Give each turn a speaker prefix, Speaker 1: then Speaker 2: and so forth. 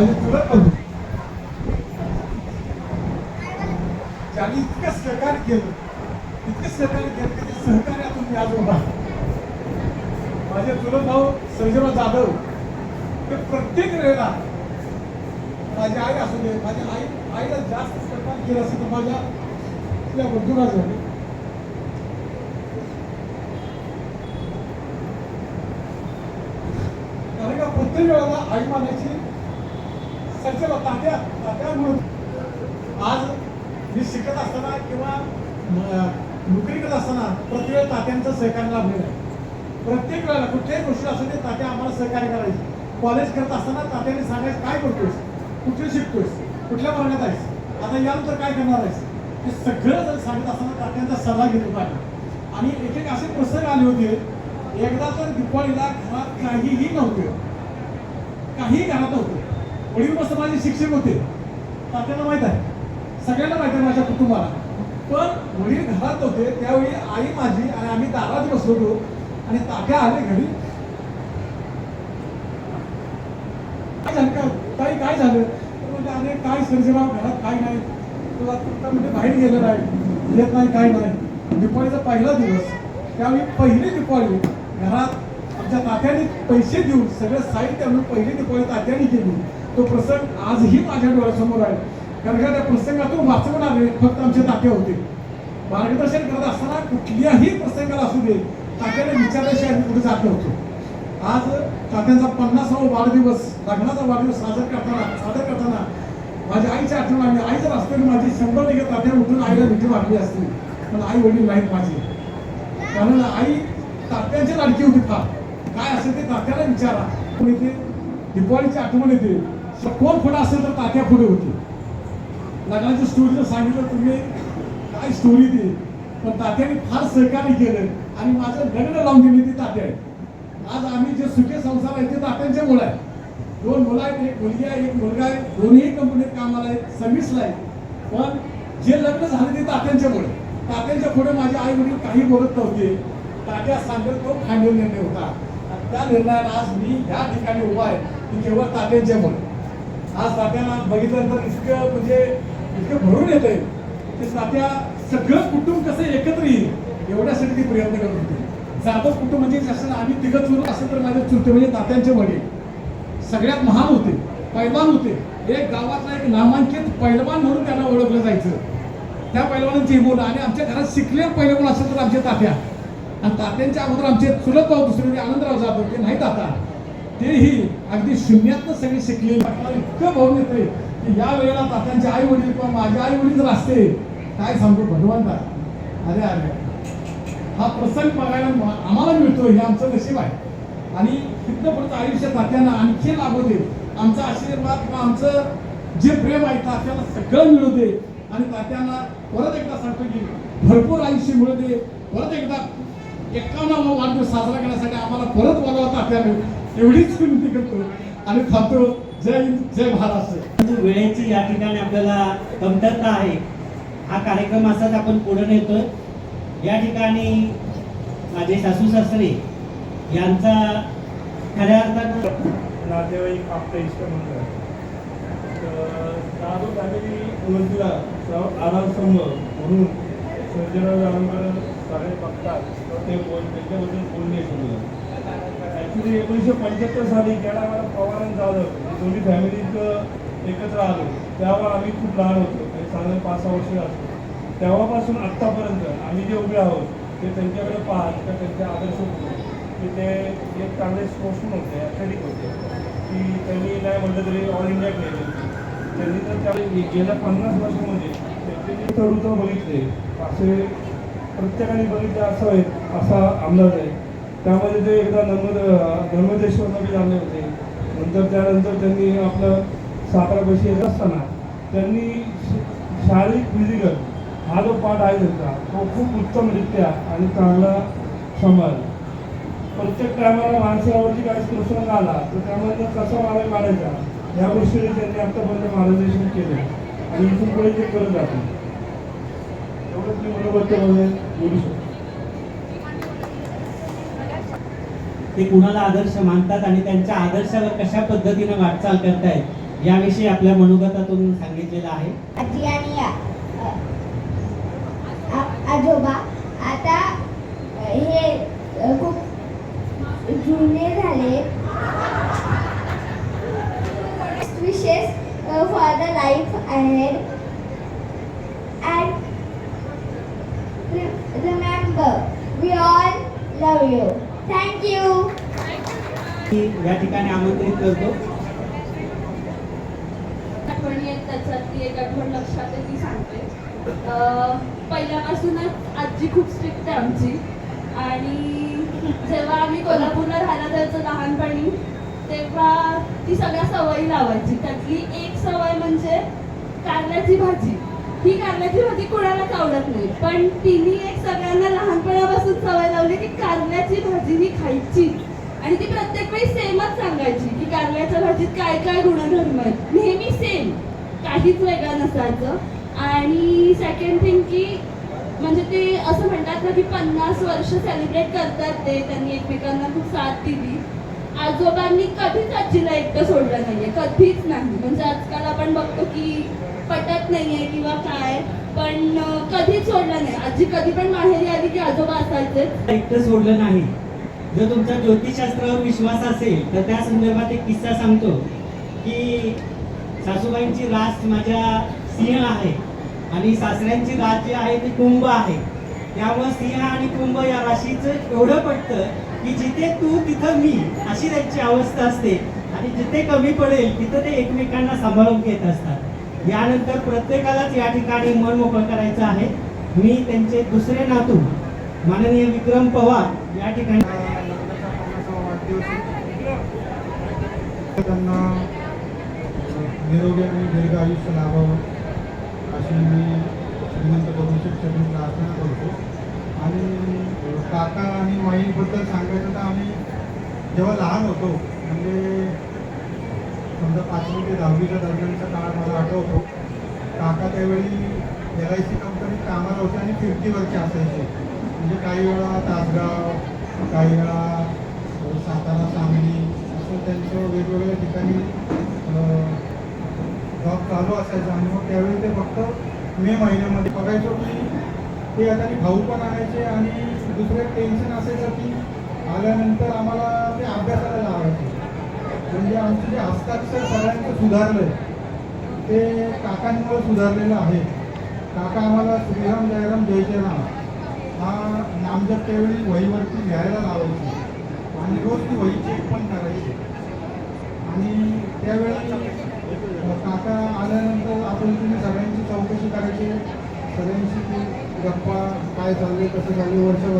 Speaker 1: आणि तुला बंधू ज्यांनी इतकं सहकार्य केलं. इतकं सहकार्य केलं की ते सहकार्यातून मी आज उभा. आहे. माझे चुलत भाऊ संजयराव जाधव. ते प्रत्येक वेळेला माझी आई असू दे माझ्या आई आईला जास्त सहकार्य केलं असेल तर माझ्या आपल्या बंधुराज झाले कारण का प्रत्येक वेळेला आई मानायची सज्जला तात्या तात्या म्हणून आज मी शिकत असताना किंवा नोकरी करत असताना प्रत्येक वेळेला तात्यांचं सहकार्य लाभलेलं आहे. प्रत्येक वेळेला कुठल्याही गोष्टी असू दे तात्या आम्हाला सहकार्य करायची. कॉलेज करत असताना तात्याने सांगायचं काय करतोयस? कुठे शिकतोयस? कुठल्या वर्गात आहेस? आता यानंतर काय करणार आहेस? हे सगळं जर सांगत असताना तात्यांचा सल्ला घेतो पाहिजे. आणि एक एक असे प्रसंग आले होते एकदा तर दिवाळीला घरात काहीही नव्हते. काही घरात नव्हतं. वडील मस्त माझे शिक्षक होते. तात्याला माहीत आहे. सगळ्यांना माहिती आहे माझ्या कुटुंबाला. पण वडील घरात होते त्यावेळी आई माझी आणि आम्ही दारात बसलो होतो आणि तात्या आले घरी. काय झालं? का ताई काय झालं? म्हणजे अरे काय सर्जेराव घरात? काय नाही. तुला म्हणजे बाहेर गेलं नाही. येत नाही काय नाही. दिपाळीचा पहिला दिवस. त्यावेळी पहिली दिपाळी घरात आमच्या तात्याने पैसे देऊन सगळं साहित्य आणून पहिली दिपाळी तात्याने केली. तो प्रसंग आजही माझ्या डोळ्यासमोर आहे. कारण का त्या प्रसंगातून वाचवून आले फक्त आमचे तात्या होते. मार्गदर्शन करत असताना कुठल्याही प्रसंगाला असू दे तात्याने विचारल्याशिवाय आम्ही कुठे जात नव्हतो. आज तात्यांचा पन्नासावा वाढदिवस लग्नाचा वाढदिवस साजरा करताना सादर करताना माझ्या आईची आठवण आली आई जर असते माझी शंभर टक्के तात्या उठून आईला भीती वाटली असती. पण आई वडील नाहीत माझी. कारण आई तात्यांची लाडकी होती फार. काय असेल ते तात्याला विचारा. पण इथे दिवाळीची आठवण येते स- कोण पुढं असेल तर तात्या पुढे होती लग्नाच्या स्टोरी जर सांगितलं तुम्ही काय स्टोरी ती? पण तात्याने फार सहकार्य केलं आणि माझं लग्न लावून दिली ती तात्या आहे आज आम्ही जे सुखे संसार आहे ते तात्यांच्या मुलं आहे. दोन मुलं आहेत एक मुलगी आहे एक मुलगा आहे. दोन्ही कंपनीत कामाला आहेत सर्व्हिसला आहे पण जे लग्न झालं ते तात्यांच्यामुळे तात्यांच्या पुढे माझे आई वडील काही बोलत नव्हते. तात्या सांगत तो फायनल निर्णय होता. त्या निर्णयाला आज मी या ठिकाणी उभा आहे. की केवळ तात्यांच्यामुळे आज तात्याला बघितल्यानंतर इतकं म्हणजे इतकं भरून येतंय. की तात्या सगळं कुटुंब कसं एकत्र येईल एवढ्यासाठी ती प्रयत्न करत होते. जाधव कुटुंब म्हणजे जसं आम्ही तिघं चुरत असेल तर माझे चुरते म्हणजे तात्यांचे वडील. सगळ्यात महान होते पैलवान होते. एक गावातला एक नामांकित पैलवान म्हणून त्यांना ओळखलं जायचं. त्या पैलवानांची ही मुलं आणि आमच्या घरात शिकले पैलवान असेल तर आमच्या तात्या. आणि तात्यांच्या अगोदर आमचे चुलत भाऊ दुसरे म्हणजे आनंदराव जाधव ते नाही तात्या तेही अगदी शून्यातनं सगळे शिकलेले इतकं भाऊ येते की या वेळेला तात्यांचे आई वडील किंवा माझे आई वडील जर असते काय सांगू भगवंता? अरे अरे. हा प्रसंग बघायला आम्हाला मिळतो हे आमचं नशीब आहे. आणि तिथं पुढचं आयुष्य तात्यांना आणखी लाभू दे. आमचा आशीर्वाद किंवा आमचं जे प्रेम आहे तात्याला सगळं मिळू दे. आणि तात्यांना परत एकदा सांगतो की भरपूर आयुष्य मिळू दे. परत एकदा एकावन्नावा वाढदिवस साजरा करण्यासाठी आम्हाला परत बोलावं तात्याने. एवढीच विनंती करतो. आणि थांबतो जय हिंद जय महाराष्ट्र.
Speaker 2: परंतु वेळेची या ठिकाणी आपल्याला कमतरता आहे. हा कार्यक्रम असाच आपण पुढे नेतोय या ठिकाणी माझे सासू सासरे यांचा खऱ्या अर्थानं
Speaker 3: नातेवाईक आपल्या इष्ट मंडळ जाधव फॅमिली मंदिरा आधार स्तंभ म्हणून सर्जराव जाधवकर सगळे बघतात. तर ते बोल त्यांच्याबद्दल बोलणे समजा ॲक्च्युली एकोणीसशे पंच्याहत्तर साली ज्या टायमाला पवार आणि जाधव दोन्ही फॅमिलीत एकत्र आलो. तेव्हा आम्ही खूप लहान होतो. साधारण पाच सहा वर्ष असतो. तेव्हापासून आत्तापर्यंत आम्ही जे उभे आहोत ते त्यांच्याकडे पाहत तर त्यांचे आदर्श होते की ते एक चांगले स्पोर्ट्समन होते ॲथलेटिक होते. की त्यांनी नाही म्हटलं तरी ऑल इंडिया खेळले त्यांनी तर त्या गेल्या पन्नास वर्षामध्ये त्यांचे जे चढउतार बघितले. असे प्रत्येकाने बघितले असावेत असा अंदाज आहे. त्यामध्ये ते एकदा नर्मद नर्मदेश्वरला बी झाले होते. नंतर त्यानंतर त्यांनी आपलं सातारा पैसे येत असताना त्यांनी शारीरिक फिजिकल हा जो पाठ आहे त्यांचा तो खूप उत्तमरित्या आणि चांगला सांभाळला. प्रत्येक टायमाला माणसावरती काही प्रसंग आला तर त्यामध्ये कसा मार्ग काढायचा या गोष्टीने त्यांनी आतापर्यंत मार्गदर्शन केले आणि इथून पुढे ते करत जाते एवढंच मी मनोगत्यामध्ये बोलू शकतो.
Speaker 2: ते कुणाला आदर्श मानतात आणि त्यांच्या आदर्शावर कशा पद्धतीने वाटचाल करतायत याविषयी आपल्या मनोगतातून सांगितलेलं आहे.
Speaker 4: आजी आणि आजोबा आता हे खूप जुने झाले. विशेष for the life ahead and remember we all love you thank you
Speaker 2: मी या ठिकाणी आमंत्रित करतो.
Speaker 5: आठवणी आहेत त्याच्यातली एक आठवण लक्षात आहे ती सांगते. अं, पहिल्यापासूनच आजी खूप स्ट्रिक्ट आहे आमची. आणि जेव्हा आम्ही कोल्हापूरला राहायला जायचो लहानपणी तेव्हा ती सगळ्या सवयी लावायची. त्यातली एक सवय म्हणजे कारल्याची भाजी. ही कारल्याची भाजी कोणालाच आवडत नाही. पण तिने एक सगळ्यांना लहानपणापासून सवय लावली की कारल्याची भाजी ही खायची. आणि ती प्रत्येक वेळी सेमच सांगायची की कारल्याच्या भाजीत काय काय गुणधर्म आहेत. नेहमी सेम काहीच वेगळं नसायचं. आणि सेकंड थिंग की म्हणजे ते असं म्हणतात ना की पन्नास वर्ष सेलिब्रेट करतात ते. त्यांनी एकमेकांना खूप साथ दिली. आजोबांनी कधीच आजीला एकटं सोडलं नाहीये. कधीच नाही. म्हणजे आजकाल आपण बघतो की पटत नाहीये किंवा काय. पण कधीच सोडलं नाही. आजी कधी पण माहेर आली
Speaker 2: एकटं सोडलं नाही. जर तुमचा ज्योतिषशास्त्रावर विश्वास असेल तर त्या संदर्भात एक किस्सा सांगतो की सासूबाईंची रास माझ्या सिंह आहे आणि सासऱ्यांची रास जी आहे ती कुंभ आहे. त्यामुळे सिंह आणि कुंभ या राशीचं एवढं पडतं की जिथे तू तिथं मी अशी त्यांची अवस्था असते. आणि जिथे कमी पडेल तिथं ते एकमेकांना सांभाळून घेत असतात. यानंतर प्रत्येकालाच या ठिकाणी मन मोकळं करायचं आहे. मी त्यांचे दुसरे नातू माननीय विक्रम पवार या ठिकाणी
Speaker 6: वाढदिवस त्यांना निरोगी आणि दीर्घ आयुष्य लाभावं अशी मी श्रीमंत करून शिक्षक प्रार्थना करतो. आणि काका आणि माईबद्दल सांगायचं तर आम्ही जेव्हा लहान होतो म्हणजे समजा पाचवी ते दहावीच्या दरम्यानचा काळ मला आठवतो. काका त्यावेळी एल आय सी कंपनीत कामाला होते आणि फिरतीवरचे असायचे. काही वेळा तासगाव काही वेळा सातारा सांगली असं त्यांचं वेगवेगळ्या ठिकाणी जॉब चालू असायचा. आणि मग त्यावेळी ते फक्त मे महिन्यामध्ये बघायचो की ते आता भाऊ पण आणायचे आणि दुसरे टेन्शन असायचं की आल्यानंतर आम्हाला ते अभ्यासाला लावायचे. म्हणजे आमचं जे हस्ताक्षर सगळ्यांचं सुधारलं ते काकांमुळे सुधारलेलं आहे. काका आम्हाला श्रीराम जयराम जय जय हा नामजद त्यावेळी वहीवरती लिहायला लावायची. आणि रोज ती वही चेक पण करायची. आणि त्यावेळी काका आल्यानंतर आपण तुम्ही सगळ्यांची चौकशी करायची. सगळ्यांची गप्पा काय चालले कसं चालले वर्षभर